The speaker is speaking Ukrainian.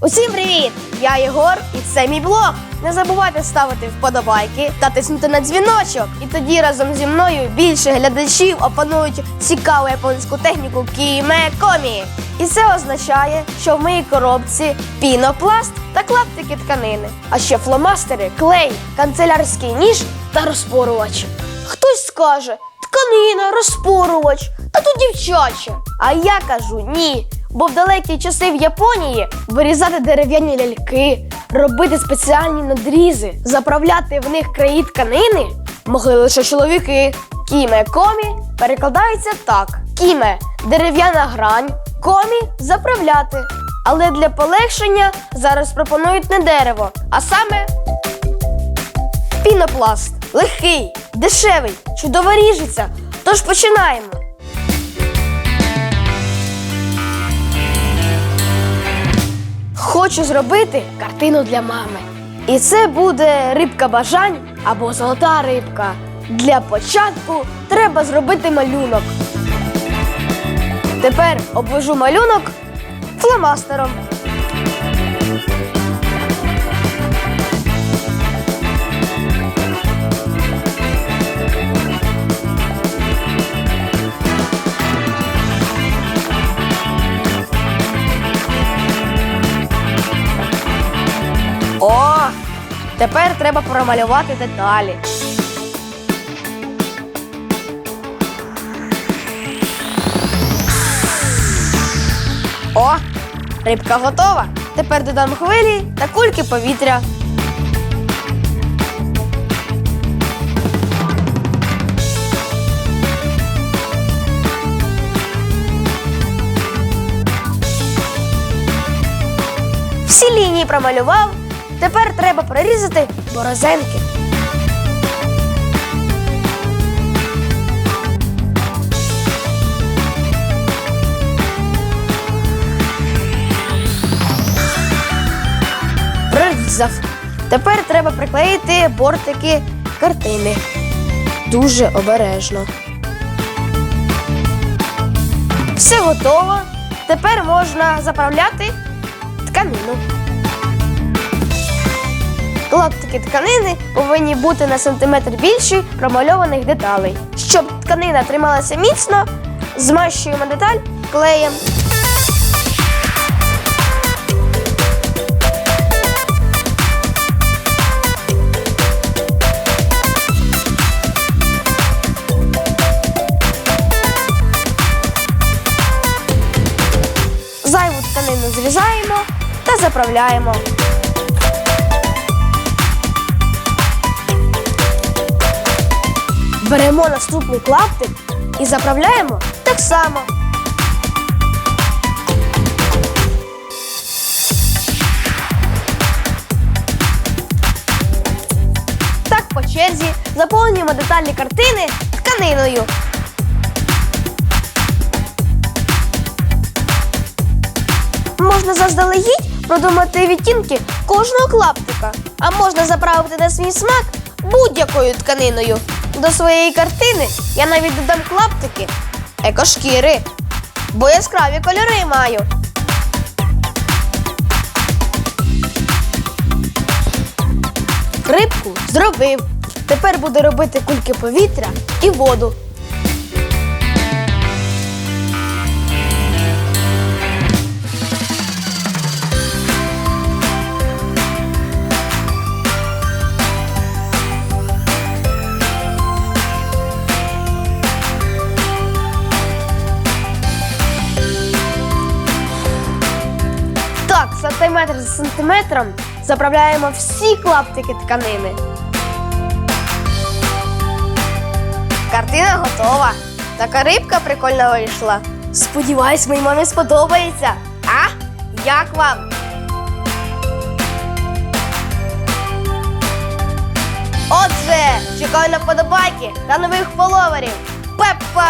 Усім привіт! Я Єгор і це мій блог. Не забувайте ставити вподобайки та тиснути на дзвіночок. І тоді разом зі мною більше глядачів опанують цікаву японську техніку кіме комі. І це означає, що в моїй коробці пінопласт та клаптики тканини, а ще фломастери, клей, канцелярський ніж та розпорувач. Хтось скаже, тканина, розпорувач, та тут дівчаче. А я кажу ні. Бо в далекі часи в Японії вирізати дерев'яні ляльки, робити спеціальні надрізи, заправляти в них краї тканини могли лише чоловіки. Кіме комі перекладається так: кіме дерев'яна грань, комі заправляти. Але для полегшення зараз пропонують не дерево, а саме пінопласт. Легкий, дешевий, чудово ріжеться. Тож починаємо. Хочу зробити картину для мами. І це буде рибка бажань або золота рибка. Для початку треба зробити малюнок. Тепер обвожу малюнок фломастером. Тепер треба промалювати деталі. О! Рибка готова. Тепер додам хвилі та кульки повітря. Всі лінії промалював. Тепер треба прорізати борозенки. Прорізав. Тепер треба приклеїти бортики картини. Дуже обережно. Все готово. Тепер можна заправляти тканину. Клаптики тканини повинні бути на сантиметр більші промальованих деталей. Щоб тканина трималася міцно, змащуємо деталь клеєм. Зайву тканину зрізаємо та заправляємо. Беремо наступний клаптик і заправляємо так само. Так по черзі заповнюємо деталі картини тканиною. Можна заздалегідь продумати відтінки кожного клаптика, а можна заправити на свій смак будь-якою тканиною. До своєї картини я навіть додам клаптики екошкіри, бо яскраві кольори маю. Рибку зробив. Тепер буду робити кульки повітря і воду. Так, сантиметр за сантиметром заправляємо всі клаптики тканини. Картина готова. Така рибка прикольно вийшла. Сподіваюсь, моїй мамі сподобається. А? Як вам? Отже, чекаю на вподобайки та нових фоловерів. Пеппа!